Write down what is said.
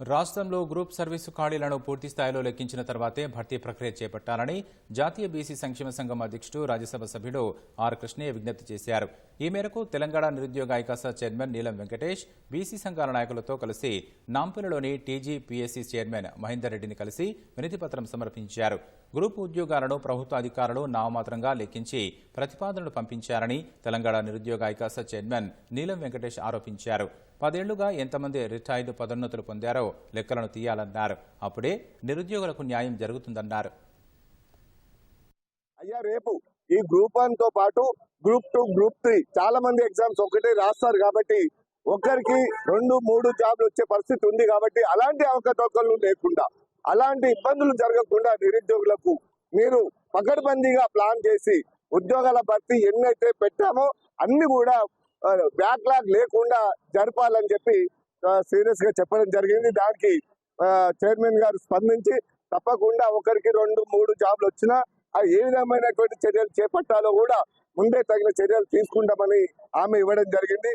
రాష్ట్రంలో group service ఖాళీలను పూర్తి స్థాయిలో లెక్కించిన తర్వాతే భర్తీ ప్రక్రియ చేపట్టాలని జాతీయ బీసీ సంక్షేమ సంఘం అధ్యక్షుడు రాజ్యసభ సభ్యుడు ఆర్ కృష్ణయ్య విజ్ఞప్తి చేశారు. ఈ మేరకు తెలంగాణ నిరుద్యోగ ఐకాస చైర్మన్ నీలం వెంకటేష్ బీసీ సంఘాల నాయకులతో కలిసి నాంపల్లిలోని టీజీపీఎస్సీ చైర్మన్ మహేందర్ రెడ్డిని కలిసి వినతిపత్రం సమర్పించారు. గ్రూప్ ఉద్యోగాలను ప్రభుత్వ అధికారులు నామమాత్రంగా లెక్కించి ప్రతిపాదనలు పంపించారని తెలంగాణ నిరుద్యోగ ఐకాస చైర్మన్ నీలం వెంకటేష్ ఆరోపించారు. పదేళ్ళుగా ఎంతమంది రిటైర్డ్ పదోన్నతులు పొందారో లెక్కలను తీయాలన్నారు. అప్పుడే నిరుద్యోగులకు న్యాయం జరుగుతుందన్నారు. అయ్యా రేపు ఈ గ్రూప్ వన్తో పాటు గ్రూప్ టూ గ్రూప్ త్రీ చాలా మంది ఎగ్జామ్స్ ఒకటే రాస్తారు కాబట్టి ఒకరికి రెండు మూడు జాబ్లు వచ్చే పరిస్థితి ఉంది కాబట్టి అలాంటి అవకతవకలు లేకుండా అలాంటి ఇబ్బందులు జరగకుండా నిరుద్యోగులకు మీరు పకడ్బందీగా ప్లాన్ చేసి ఉద్యోగాల భర్తీ ఎన్నైతే పెట్టామో అన్ని కూడా బ్యాక్లాగ్ లేకుండా జరపాలని చెప్పి సీరియస్గా చెప్పడం జరిగింది. దానికి చైర్మన్ గారు స్పందించి తప్పకుండా ఒకరికి రెండు మూడు జాబ్లు వచ్చినా ఆ ఏ విధమైనటువంటి చర్యలు చేపట్టాలో కూడా ముందే తగిన చర్యలు తీసుకుంటామని ఆమె ఇవ్వడం జరిగింది.